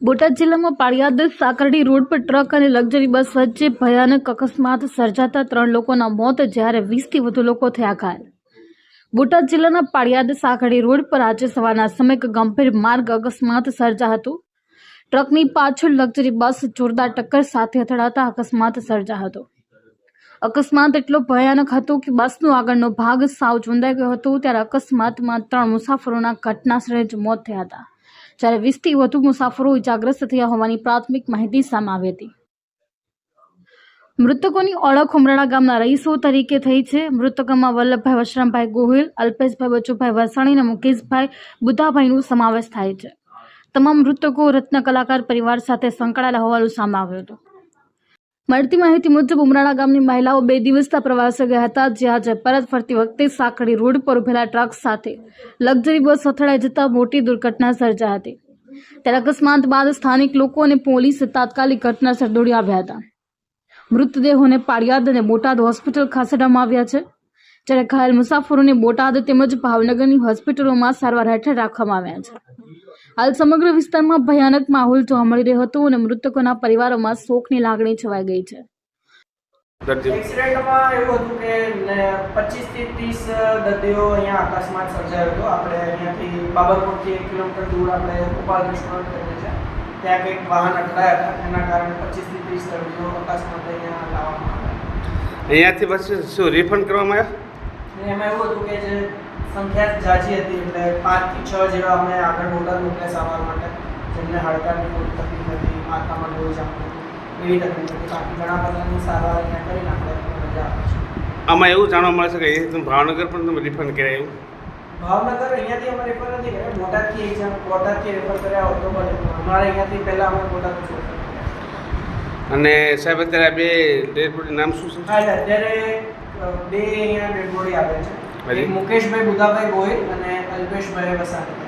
બોટાદ જિલ્લામાં પાળિયાદ સાકરડી રોડ પર ટ્રક અને લક્ઝરી બસ વચ્ચે ભયાનક અકસ્માત સર્જાતા ત્રણ લોકોના મોત, જ્યારે વીસથી વધુ લોકો થયા ઘાયલ. બોટાદ જિલ્લાના પાળિયાદ સાકરડી રોડ પર આજે સવારના સમયે ગંભીર માર્ગ અકસ્માત સર્જા હતું. ટ્રકની પાછળ લક્ઝરી બસ જોરદાર ટક્કર સાથે અથડાતા અકસ્માત સર્જા હતો. અકસ્માત એટલો ભયાનક હતો કે બસનો આગળનો ભાગ સાવ ચૂંદાઈ ગયો હતો, ત્યારે અકસ્માતમાં ત્રણ મુસાફરોના ઘટનાસ્થળે જ મોત થયા હતા. જ્યારે વીસથી વધુ મુસાફરો ઇજાગ્રસ્ત થયા હોવાની પ્રાથમિક માહિતી સામે આવી હતી. મૃતકોની ઓળખ ઉમરાળા ગામના રહીશો તરીકે થઈ છે. મૃતકોમાં વલ્લભભાઈ વશરામભાઈ ગોહિલ, અલ્પેશભાઈ બચુભાઈ વરસાણી અને મુકેશભાઈ બુધાભાઈનો સમાવેશ થાય છે. તમામ મૃતકો રત્ન કલાકાર પરિવાર સાથે સંકળાયેલા હોવાનું સામે આવ્યું હતું. મળતી માહિતી મુજબ ઉમરાળા ગામની મહિલાઓ બે દિવસના પ્રવાસે ગયા હતા જે આજે પરત ફરતી વખતે સાંકળી રોડ પર ઉભેલા ટ્રક સાથે લક્ઝરી બસ અથડાઈ જતા મોટી દુર્ઘટના સર્જા હતી. ત્યારે અકસ્માત બાદ સ્થાનિક લોકો અને પોલીસે તાત્કાલિક ઘટનાસ્થળ દોડી આવ્યા હતા. મૃતદેહોને પાળિયાદ અને બોટાદ હોસ્પિટલ ખસેડવામાં આવ્યા છે, જ્યારે ઘાયલ મુસાફરોને બોટાદ તેમજ ભાવનગરની હોસ્પિટલોમાં સારવાર હેઠળ રાખવામાં આવ્યા છે. હાલ સમગ્ર વિસ્તારમાં ભયાનક માહોલ જોવા મળી રહ્યો હતો અને મૃતકોના પરિવારોમાં શોકની લાગણી છવાઈ ગઈ છે. એક્સિડન્ટમાં એવું હતું કે પચીસથી ત્રીસ દર્દીઓ અહીંયા અકસ્માત સર્જાયો હતો. આપણે અહીંયાથી બાબરકોટથી એક કિલોમીટર દૂર આપણે ગોપાલ રેસ્ટોરન્ટ કરીએ છીએ ત્યાં કંઈક વાહન અટકાયા હતા. એના કારણે પચીસથી ત્રીસ દર્દીઓ અકસ્માત અહીંયા લાવવામાં આવ્યા. અહીંયાથી પછી શું રિફંડ કરવામાં આવ્યા? એમાં એવું હતું કે જે સંખ્યા જાજી હતી. એટલે પાંચથી છ જેવા અમે આગળ મોટા મોકલ્યા સારવાર માટે જેમને હાડકાની થોડી તકલીફ હતી માથામાં લોહી જ હતું એવી તકલીફ હતી. બાકી ઘણા બધાની સારવાર અહીંયા કરીને આપણે મજા આવે છે. આમાં એવું જાણવા મળે છે કે અહીંયાથી તમે ભાવનગર પણ તમે રિફંડ કર્યા એવું? ભાવનગર અહીંયાથી અમે રેફર નથી કર્યા. બોટાદથી એક જણ બોટાદથી રેફર કર્યા હોતો પણ અમારે અહીંયાથી પહેલાં અમે બોટાદ અને સાહેબ અત્યારે બે ડેડ બોડી નામ શું છે? હા અત્યારે બે અહીંયા ડેડ બોડી આવે છે. મુકેશભાઈ બુધાભાઈ ગોહિલ અને અલ્પેશભાઈ વસાણી